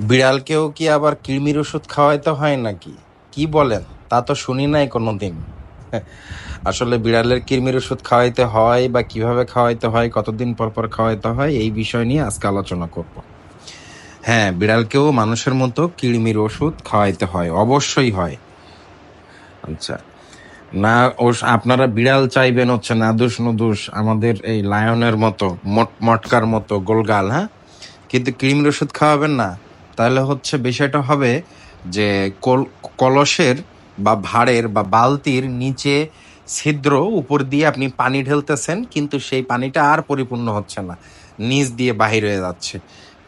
বিড়ালকেও কি আবার কৃমির ওষুধ খাওয়াইতে হয় নাকি? কি বলেন? তা তো শুনি নাই কোনোদিন। আসলে বিড়ালের কৃমির ওষুধ খাওয়াইতে হয় বা কীভাবে খাওয়াইতে হয়, কতদিন পর পর খাওয়াইতে হয়, এই বিষয় নিয়ে আজকে আলোচনা করব। হ্যাঁ বিড়ালকেও মানুষের মতো কৃমির ওষুধ খাওয়াইতে হয়, অবশ্যই হয়। আচ্ছা না ও আপনারা বিড়াল চাইবেন হচ্ছে নাদুস নুদুস আমাদের এই লায়নের মতো, মট, মটকার মতো গোলগাল হ্যাঁ? কিন্তু কৃমির ওষুধ খাওয়াবেন না। তাহলে হচ্ছে বিষয়টা হবে যে কল- কলসের বা ভাড়ের বা বালতির নিচে ছিদ্র উপর দিয়ে আপনি পানি ঢেলতেছেন, কিন্তু সেই পানিটা আর পরিপূর্ণ হচ্ছে না। নিচ দিয়ে বাহির হয়ে যাচ্ছে।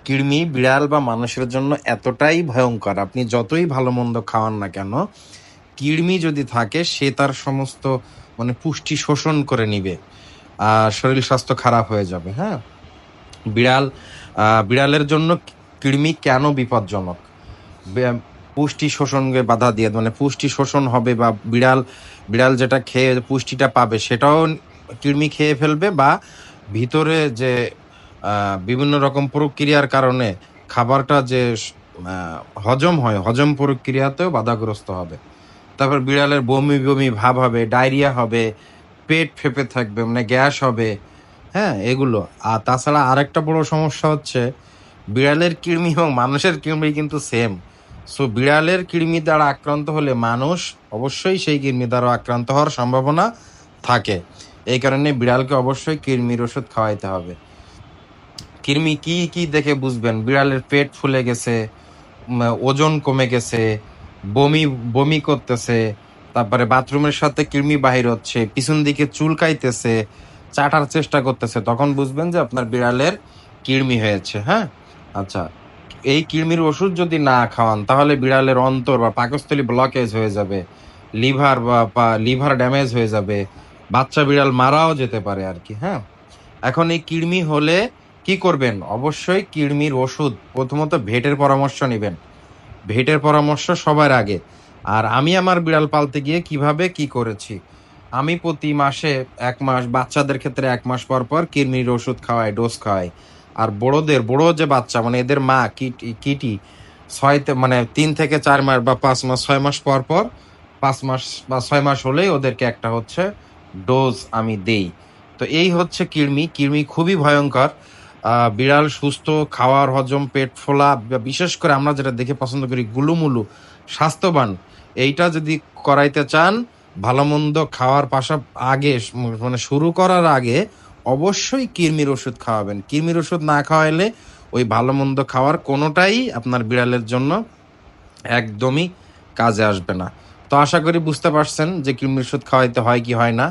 কৃমি, বিড়াল বা মানুষের জন্য এতটাই ভয়ঙ্কর। আপনি যতই ভালো মন্দ খাওয়ান না কেন, কৃমি যদি থাকে, সে তার সমস্ত মানে পুষ্টি শোষণ করে নিবে। আর শরীর স্বাস্থ্য খারাপ হয়ে যাবে হ্যাঁ? বিড়াল বিড়ালের জন্য কৃমি কেন বিপজ্জনক? পুষ্টি শোষণকে বাধা দিয়ে মানে পুষ্টি শোষণ হবে বা বিড়াল বিড়াল যেটা খেয়ে পুষ্টিটা পাবে, সেটাও কৃমি খেয়ে ফেলবে বা ভিতরে যে বিভিন্ন রকম প্রক্রিয়ার কারণে খাবারটা যে হজম হয়, হজম প্রক্রিয়াতেও বাধাগ্রস্ত হবে। তারপর বিড়ালের বমি বমি ভাব হবে, ডায়রিয়া হবে, পেট ফেপে থাকবে মানে গ্যাস হবে হ্যাঁ এগুলো। আর তাছাড়া আরেকটা বড় সমস্যা হচ্ছে বিড়ালের কৃমি এবং মানুষের কৃমি কিন্তু সেম সো বিড়ালের কৃমি দ্বারা আক্রান্ত হলে মানুষ অবশ্যই সেই কৃমি দ্বারা আক্রান্ত হওয়ার সম্ভাবনা থাকে। এই কারণে বিড়ালকে অবশ্যই কৃমির ওষুধ খাওয়াইতে হবে। কৃমি কি কি দেখে বুঝবেন? বিড়ালের পেট ফুলে গেছে ওজন কমে গেছে, বমি বমি করতেছে, তারপরে বাথরুমের সাথে কৃমি বাহির হচ্ছে, পিছন দিকে চুলকাইতেছে চাটার চেষ্টা করতেছে, তখন বুঝবেন যে আপনার বিড়ালের কৃমি হয়েছে হ্যাঁ? আচ্ছা এই কৃমির ওষুধ যদি না খাওয়ান, তাহলে বিড়ালের অন্তর বা পাকস্থলী ব্লকেজ হয়ে যাবে, লিভার বা লিভার ড্যামেজ হয়ে যাবে, বাচ্চা বিড়াল মারাও যেতে পারে আর কি হ্যাঁ? এখন এই কৃমি হলে কি করবেন? অবশ্যই কৃমির ওষুধ, প্রথমত ভেটের পরামর্শ নেবেন। ভেটের পরামর্শ সবার আগে। আর আমি আমার বিড়াল পালতে গিয়ে কীভাবে কি করেছি? আমি প্রতি মাসে এক মাস, বাচ্চাদের ক্ষেত্রে এক মাস পর পর কৃমির ওষুধ খাওয়াই, ডোজ খাওয়াই। আর বড়দের, বড় যে বাচ্চা মানে এদের মা, কিটি কিটি, ছয় মানে তিন থেকে চার মাস বা পাঁচ মাস, ছয় মাস পর পর, পাঁচ মাস বা ছয় মাস হলেই ওদেরকে একটা হচ্ছে ডোজ আমি দেই। তো এই হচ্ছে কৃমি। কৃমি খুবই ভয়ঙ্কর। বিড়াল সুস্থ, খাওয়ার হজম, পেট ফোলা বিশেষ করে আমরা যেটা দেখে পছন্দ করি গুলুমুলু, স্বাস্থ্যবান। এইটা যদি করাইতে চান, ভালো মন্দ খাওয়ার পাশা, আগে মানে শুরু করার আগে অবশ্যই কৃমির ওষুধ খাওয়াবেন। কৃমির ওষুধ না খাওয়াইলে ওই ভালো মন্দ খাওয়ার কোনোটাই আপনার বিড়ালের জন্য একদমই কাজে আসবে না। তো আশা করি বুঝতে পারছেন যে কৃমির ওষুধ খাওয়াইতে হয় কি হয় না।